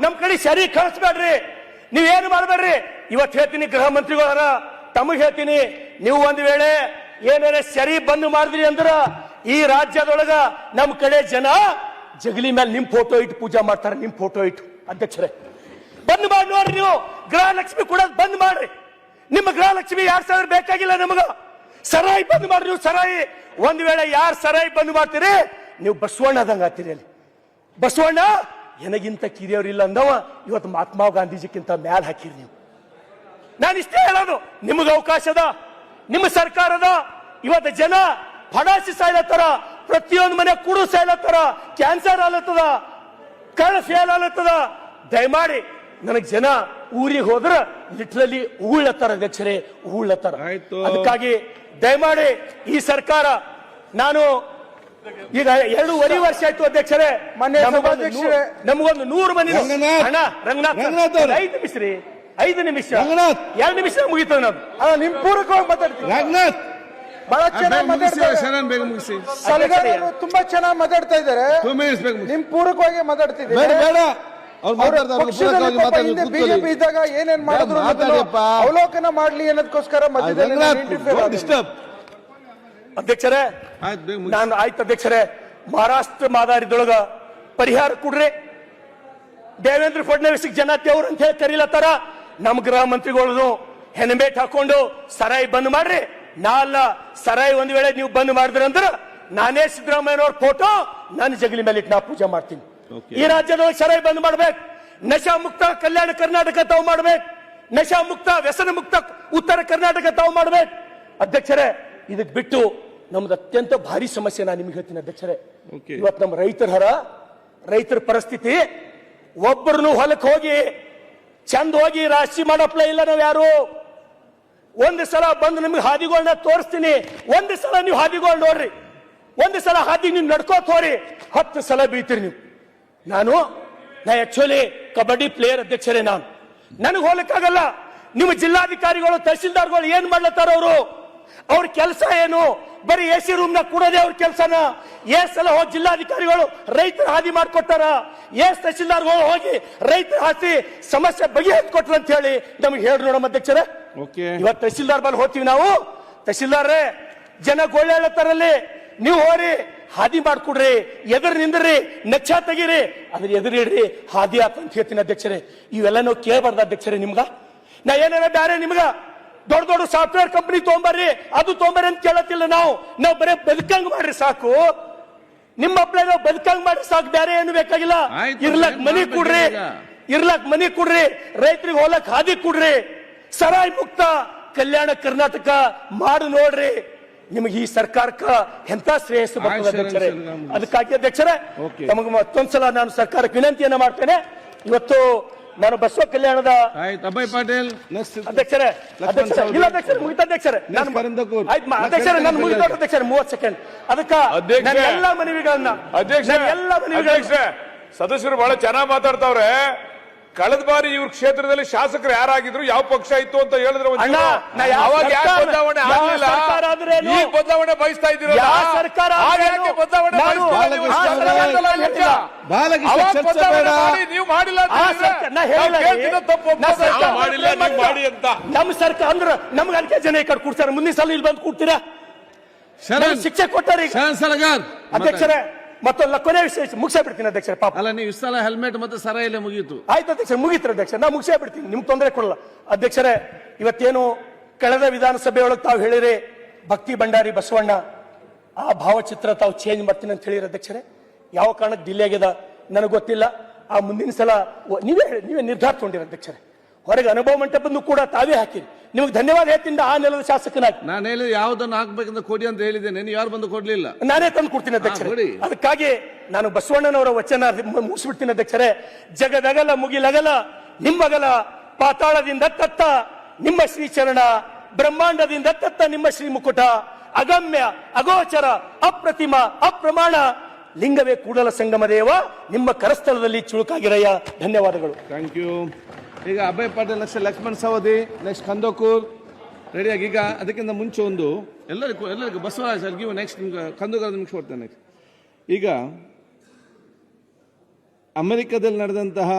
ನಮ್ ಕಡೆ ಸರಿ ಕಳಿಸ್ಬೇಡ್ರಿ. ನೀವೇನು ಮಾಡಬೇಡ್ರಿ? ಇವತ್ತು ಹೇಳ್ತೀನಿ ಗೃಹ ಮಂತ್ರಿಗಳ ತಮಗೆ ಹೇಳ್ತೀನಿ, ನೀವು ಒಂದ್ ವೇಳೆ ಏನಾರ ಸರಿ ಬಂದ್ ಮಾಡಿದ್ರಿ ಅಂದ್ರ ಈ ರಾಜ್ಯದೊಳಗ ನಮ್ ಕಡೆ ಜನ ಜಗಲಿ ಮೇಲೆ ನಿಮ್ ಫೋಟೋ ಇಟ್ಟು ಪೂಜಾ ಮಾಡ್ತಾರೆ, ನಿಮ್ ಫೋಟೋ ಇಟ್ಟು. ಅಧ್ಯಕ್ಷರೇ, ಬಂದ್ ಮಾಡಿ ನೋಡ್ರಿ ನೀವು. ಗೃಹಲಕ್ಷ್ಮಿ ಕೂಡ ಬಂದ್ ಮಾಡ್ರಿ. ನಿಮ್ಮ ಗೃಹಲಕ್ಷ್ಮಿ ಎರಡ್ ಸಾವಿರ ಬೇಕಾಗಿಲ್ಲ ನಮಗ? ಸರಾಯಿ ಬಂದ್ ಮಾಡ್ರಿ ನೀವು, ಸರಾಯಿ. ಒಂದ್ ವೇಳೆ ಯಾರು ಸರಾಯಿ ಬಂದ್ ಮಾಡ್ತೀರಿ? ನೀವು ಬಸವಣ್ಣದಂಗ ಆತೀರಿ ಅಲ್ಲಿ. ಬಸವಣ್ಣ ನನಗಿಂತ ಕಿರಿಯವ್ರಿಲ್ಲ ಅಂದವ ಇವತ್ತು ಮಹಾತ್ಮ ಗಾಂಧೀಜಿಕ್ಕಿಂತ ಮ್ಯಾಲ ಹಾಕಿರಿ ನೀವು. ನಾನು ಇಷ್ಟೇ ಹೇಳೋದು ನಿಮಗೆ ಅವಕಾಶದ ಅದ ನಿಮ್ಮ ಸರ್ಕಾರದ ಇವತ್ತು ಜನ ಫಡಾಸಿ ಸಾಯ್ಲತ್ತಾರ ಪ್ರತಿಯೊಂದು ಮನೆ ಕುಡು ಸಾಯ್ಲತ್ತಾರ ಕ್ಯಾನ್ಸರ್ ಆಲತ್ತದ ಕಳ ಫೇಲ್ ಆಲತ್ತದ. ದಯಮಾಡಿ ನನಗೆ ಜನ ಊರಿಗೆ ಹೋದ್ರ ಲಿಟ್ರಲಿ ಉಗುಳತ್ತಾರ ಅಧ್ಯಕ್ಷರೇ ಉಗುಳತ್ತಾರ. ಅದಕ್ಕಾಗಿ ದಯಮಾಡಿ ಈ ಸರ್ಕಾರ ನಾನು ಈಗ ಎರಡೂವರೆ ವರ್ಷ ಆಯ್ತು ಅಧ್ಯಕ್ಷರೇ. ಮೊನ್ನೆ ನಮಗೊಂದು ಸಭಾಧ್ಯಕ್ಷರೇ. ನಮಗೊಂದು ನೂರು ಮಂದಿ ರಂಗನಾಥ್. ಅಣ್ಣ ರಂಗನಾಥ್. ಐದು ನಿಮಿಷ ರೀ. ಐದು ನಿಮಿಷ. ರಂಗನಾಥ್. ಎರಡು ನಿಮಿಷ ಮುಗಿತದೆ ನಾವು ಅಲ್ಲ ನಿಮ್ ಪೂರಕವಾಗಿ ಮಾತಾಡ್ತೀವಿ ರಂಗನಾಥ್. ಬಹಳ ಚೆನ್ನಾಗಿ ಮಾತಾಡ್ತಾರೆ ಶರಣ್ ಬೇಗ ಮುಗಿಸಿ. ಸಲಗಾರ ಅವರು ತುಂಬಾ ಚೆನ್ನಾಗಿ ಮಾತಾಡ್ತಾ ಇದ್ದಾರೆ. ನಿಮ್ ಪೂರಕವಾಗಿ ಪಾಪ ಬಿಜೆಪಿ ಇದ್ದಾಗ ಏನೇನ್ ಮಾಡಿದ್ರು ಅವಲೋಕನ ಮಾಡ್ಲಿ ಅನ್ನೋದಕ್ಕೋಸ್ಕರ ಮಧ್ಯದಲ್ಲಿ ಅಧ್ಯಕ್ಷರೇ ನಾನು ಆಯ್ತು ಅಧ್ಯಕ್ಷರೇ. ಮಹಾರಾಷ್ಟ್ರ ಮಾದಾರಿದೊಳಗ ಪರಿಹಾರ ಕೊಡ್ರಿ. ದೇವೇಂದ್ರ ಫಡ್ನವೀಸ್ ಜನ ದೇವ್ರ ಅಂತ ಹೇಳಿ ಕರೀಲತ್ತಾರ. ನಮ್ಮ ಗೃಹ ಮಂತ್ರಿಗಳು ಹೆನಬೇಟ್ ಹಾಕೊಂಡು ಸರಾಯಿ ಬಂದ್ ಮಾಡ್ರಿ. ನಾಲ್ಲ ಸರಾಯಿ ಒಂದ್ ವೇಳೆ ನೀವು ಬಂದ್ ಮಾಡಿದ್ರಿ ಅಂದ್ರ ನಾನೇ ಸಿದ್ದರಾಮಯ್ಯನವ್ರ ಫೋಟೋ ನನ್ನ ಜಗಲಿ ಮೇಲೆ ಇಟ್ಟು ನಾ ಪೂಜೆ ಮಾಡ್ತೀನಿ. ಈ ರಾಜ್ಯದೊಳಗೆ ಸರಾಯಿ ಬಂದ್ ಮಾಡ್ಬೇಕು. ನಶಾ ಮುಕ್ತ ಕಲ್ಯಾಣ ಕರ್ನಾಟಕ ತಾವು ಮಾಡ್ಬೇಕು. ನಶಾ ಮುಕ್ತ ವ್ಯಸನ ಮುಕ್ತ ಉತ್ತರ ಕರ್ನಾಟಕ ತಾವು ಮಾಡ್ಬೇಕು. ಅಧ್ಯಕ್ಷರೇ ಇದಕ್ ಬಿಟ್ಟು ನಮ್ದು ಅತ್ಯಂತ ಭಾರಿ ಸಮಸ್ಯೆ ನಾನು ನಿಮ್ಗೆ ಹೇಳ್ತೀನಿ ಅಧ್ಯಕ್ಷರೇ. ಇವತ್ತು ನಮ್ಮ ರೈತರ ಹರ ರೈತರ ಪರಿಸ್ಥಿತಿ ಒಬ್ಬರನ್ನು ಹೊಲಕ್ಕೆ ಹೋಗಿ ಚಂದ ಹೋಗಿ ರಾಶಿ ಮಾಡಪ್ಲ ಇಲ್ಲ ನಾವು ಯಾರು? ಒಂದು ಸಲ ಬಂದು ನಿಮ್ಗೆ ಹಾದಿಗಳನ್ನ ತೋರಿಸ್ತೀನಿ. ಒಂದು ಸಲ ನೀವು ಹಾದಿಗಳು ನೋಡ್ರಿ. ಒಂದು ಸಲ ಹಾದಿ ನೀವು ನಡ್ಕೋತ ಹೋರಿ ಹತ್ತು ಸಲ ಬೀಳ್ತೀರಿ ನೀವು. ನಾನು ನಾ ಆಕ್ಚುಲಿ ಕಬಡ್ಡಿ ಪ್ಲೇಯರ್ ಅಧ್ಯಕ್ಷರೇ ನಾನು. ನನಗೆ ಹೋಗ್ಲಿಕ್ಕಾಗಲ್ಲ ನಿಮ್ಮ ಜಿಲ್ಲಾಧಿಕಾರಿಗಳು ತಹಸೀಲ್ದಾರ್ಗಳು ಏನ್ ಮಾಡ್ಲತ್ತಾರ ಅವರು? ಅವ್ರ ಕೆಲಸ ಏನು? ಬರೀ ಎ ಸಿ ರೂಮ್ನ ಕೂಡೋದೇ ಅವ್ರ ಕೆಲಸನ? ಏ ಸಲ ಹೋಗಿ ಜಿಲ್ಲಾಧಿಕಾರಿಗಳು ರೈತರ ಹಾದಿ ಮಾಡ್ಕೊಟ್ಟಾರ? ಎಸ್ ತಹಸೀಲ್ದಾರ್ಗಳು ಹೋಗಿ ರೈತರ ಹಾಸಿ ಸಮಸ್ಯೆ ಬಗೆಹರಿಸ್ಕೊಟ್ರು ಅಂತ ಹೇಳಿ ನಮ್ಗೆ ಹೇಳಿ ನೋಡಮ್ಮ ಅಧ್ಯಕ್ಷರೇ. ಓಕೆ. ಇವತ್ತು ತಹಸೀಲ್ದಾರ್ ಬಲ್ಲಿ ಹೋಗ್ತೀವಿ ನಾವು. ತಹಸೀಲ್ದಾರ್ರೆ ಜನ ಗೋಳೆ ಹೇಳತ್ತಾರಲ್ಲಿ. ನೀವು ಹೋರಿ ಹಾದಿ ಮಾಡ್ಕೊಡ್ರಿ ಎದುರು ನಿಂದ್ರಿ ನೆಚ್ಚ ತೆಗೀರಿ ಅದ್ರ ಎದುರಿಡ್ರಿ ಹಾದಿ ಆತ ಅಂತ ಹೇಳ್ತೀನಿ ಅಧ್ಯಕ್ಷರೇ. ಇವೆಲ್ಲ ನಾವು ಕೇಳಬಾರ್ದು ಅಧ್ಯಕ್ಷರೇ ನಿಮ್ಗ. ನಾ ಏನಾರ ಬ್ಯಾರೆ ನಿಮ್ಗ? ದೊಡ್ಡ ದೊಡ್ಡ ಸಾಫ್ಟ್ವೇರ್ ಕಂಪನಿ ತೊಗೊಂಬರ್ರಿ ಅದು ತೊಗೊಂಬರ್ರಿ ಅಂತ ಕೇಳತ್ತಿಲ್ಲ ನಾವು. ನಾವು ಬರೇ ಬದುಕಂಗ್ ಮಾಡ್ರಿ ಸಾಕು. ನಿಮ್ಮ ಅಪ್ಲೈ ನಾವು ಬದುಕಂಗ್ ಮಾಡ್ರಿ ಸಾಕು. ಬೇರೆ ಏನು ಬೇಕಾಗಿಲ್ಲ. ಇರ್ಲಕ್ ಮನಿ ಕೊಡ್ರಿ? ಇರ್ಲಕ್ ಮನಿ ಕೊಡ್ರಿ. ರೈತರಿಗೆ ಹೋಲಕ್ ಹಾದಿ ಕೊಡ್ರಿ. ಸರಾಯ್ ಮುಕ್ತ ಕಲ್ಯಾಣ ಕರ್ನಾಟಕ ಮಾಡು ನೋಡ್ರಿ. ನಿಮಗೆ ಈ ಸರ್ಕಾರಕ್ಕ ಎಂತ ಶ್ರೇಯಸ್ಸು ಬರ್ತದೆ ಅಧ್ಯಕ್ಷರೇ. ಅದಕ್ಕಾಗಿ ಅಧ್ಯಕ್ಷರೇ. ತಮಗೆ ಮತ್ತೊಂದ್ಸಲ ನಾನು ಸರ್ಕಾರಕ್ಕೆ ವಿನಂತಿಯನ್ನ ಮಾಡ್ತೇನೆ. ಇವತ್ತು ನಾನು ಬಸವ ಕಲ್ಯಾಣದ ಆಯ್ತು ಅಭಯ್ ಪಾಟೀಲ್. ಅಧ್ಯಕ್ಷರೇ ಅಧ್ಯಕ್ಷರೇ. ಇಲ್ಲ ಅಧ್ಯಕ್ಷರೇ ಮುಗಿತ ಅಧ್ಯಕ್ಷರೇ. ನಾನು. ಆಯ್ತು ಮ- ಅಧ್ಯಕ್ಷರೇ ನಾನು ಮುಗಿದ ಅಧ್ಯಕ್ಷರೇ ಮೂವತ್ತು ಸೆಕೆಂಡ್. ಅದಕ್ಕ ಎಲ್ಲ ಮನವಿಗಳನ್ನ ಅಧ್ಯಕ್ಷ ಎಲ್ಲ ಮನವಿಗಳ ಸದಸ್ಯರು ಬಹಳ ಚೆನ್ನಾಗಿ ಮಾತಾಡ್ತಾವ್ರೆ. ಕಳೆದ ಬಾರಿ ಇವ್ರ ಕ್ಷೇತ್ರದಲ್ಲಿ ಶಾಸಕರು ಯಾರಾಗಿದ್ರು ಯಾವ ಪಕ್ಷ ಇತ್ತು ಅಂತ ಹೇಳಿದ್ರೆ ಬದಲಾವಣೆ ಬಯಸ್ತಾ ಇದ್ದೀರಲ್ಲ? ನೀವು? ಮಾಡಿಲ್ಲ ಮಾಡಿ ಅಂತ. ನಮ್ಮ ಸರ್ಕಾರ ಅಂದ್ರ ನಮ್ಗೆ ಜನ ಈ ಕಡೆ ಕೂಡ್ತಾರೆ ಮುಂದಿನ ಸಲ ಇಲ್ಲಿ ಬಂದು ಕೊಡ್ತೀರಾ? ಶಿಕ್ಷೆ ಕೊಟ್ಟರಿ ಅಧ್ಯಕ್ಷರೇ ಮತ್ತೊಂದು ಕೊನೆ ವಿಷಯ ಮುಗಿಸೇ ಬಿಡ್ತೀನಿ ಅಧ್ಯಕ್ಷ ಪಾಪ. ಅಲ್ಲ ನೀವು ಸಲ ಹೆಲ್ಮೆಟ್ ಮತ್ತೆ ಸರ ಇಲ್ಲ ಮುಗೀತು. ಆಯ್ತು ಅಧ್ಯಕ್ಷ ಮುಗಿತ್ರ ಅಧ್ಯಕ್ಷ ನಾ ಮುಗಿಸೇ ಬಿಡ್ತೀನಿ ನಿಮ್ಗೆ ತೊಂದರೆ ಕೊಡಲ್ಲ. ಅಧ್ಯಕ್ಷರೇ ಇವತ್ತೇನು ಕಳೆದ ವಿಧಾನಸಭೆಯೊಳಗೆ ತಾವು ಹೇಳಿರಿ ಭಕ್ತಿ ಭಂಡಾರಿ ಬಸವಣ್ಣ ಆ ಭಾವಚಿತ್ರ ತಾವು ಚೇಂಜ್ ಮಾಡ್ತೀನಿ ಅಂತ ಹೇಳಿರಿ ಅಧ್ಯಕ್ಷರೇ. ಯಾವ ಕಾರಣಕ್ಕೆ ಡಿಲೇ ಆಗ್ಯದ ನನಗೆ ಗೊತ್ತಿಲ್ಲ. ಆ ಮುಂದಿನ ಸಲ ನೀವೇ ಹೇಳಿ ನೀವೇ ನಿರ್ಧಾರ ತಗೊಂಡಿರಿ ಅಧ್ಯಕ್ಷರೇ. ಹೊರಗೆ ಅನುಭವ ಮಂಟಪದ ಕೂಡ ತಾವೇ ಹಾಕಿರಿ. ನಿಮಗೆ ಧನ್ಯವಾದ ಹೇಳ್ತೀನಿ ಆ ನೆಲದ ಶಾಸಕನಾಗಿ. ನಾನು ಹೇಳಿದ್ರೆ ಯಾವ್ದನ್ನು ಹಾಕ್ಬೇಕಂತ ಕೊಡಿ ಅಂತ ಹೇಳಿದ್ದೇನೆ. ನೀವು ಯಾರು ಬಂದು ಕೊಡ್ಲಿಲ್ಲ? ನಾನೇ ತಂದು ಕೊಡ್ತೀನಿ ಅಧ್ಯಕ್ಷರೇ. ಅದಕ್ಕಾಗಿ ನಾನು ಬಸವಣ್ಣನವರ ವಚನ ಮುಗಿಸ್ಬಿಡ್ತೀನಿ ಅಧ್ಯಕ್ಷರೇ. ಜಗದಗಲ ಮುಗಿಲಗಲ ನಿಮ್ಮಗಲ ಪಾತಾಳದಿಂದ ತತ್ತ ನಿಮ್ಮ ಶ್ರೀಚರಣ ಬ್ರಹ್ಮಾಂಡದಿಂದ ತತ್ತ ನಿಮ್ಮ ಶ್ರೀ ಮುಕುಟ ಅಗಮ್ಯ ಅಗೋಚರ ಅಪ್ರತಿಮ ಅಪ್ರಮಾಣ ಲಿಂಗವೇ ಕೂಡಲ ಸಂಗಮ ದೇವ ನಿಮ್ಮ ಕರಸ್ಥಳದಲ್ಲಿ ಚುಳುಕಾಗಿರಯ್ಯ. ಧನ್ಯವಾದಗಳು. Thank you. ಈಗ ಅಭಯ್ ಪಾಟೀಲ್ ನೆಕ್ಸ್ಟ್ ಲಕ್ಷ್ಮಣ್ ಸವದಿ ನೆಕ್ಸ್ಟ್ ಕಂದೋಕೂರ್. ರೆಡಿಯಾಗಿ ಈಗ ಅದಕ್ಕಿಂತ ಮುಂಚೆ ಒಂದು ಎಲ್ಲರಿಗೂ ಎಲ್ಲರಿಗೂ ಬಸವರಾಜ್ ಸರ್ ನೆಕ್ಸ್ಟ್ ನಿಮ್ಗೆ ಕಂದೋಕರ್ ನಿಮಿಷ ಕೊಡ್ತೇನೆ ಈಗ ಅಮೆರಿಕದಲ್ಲಿ ನಡೆದಂತಹ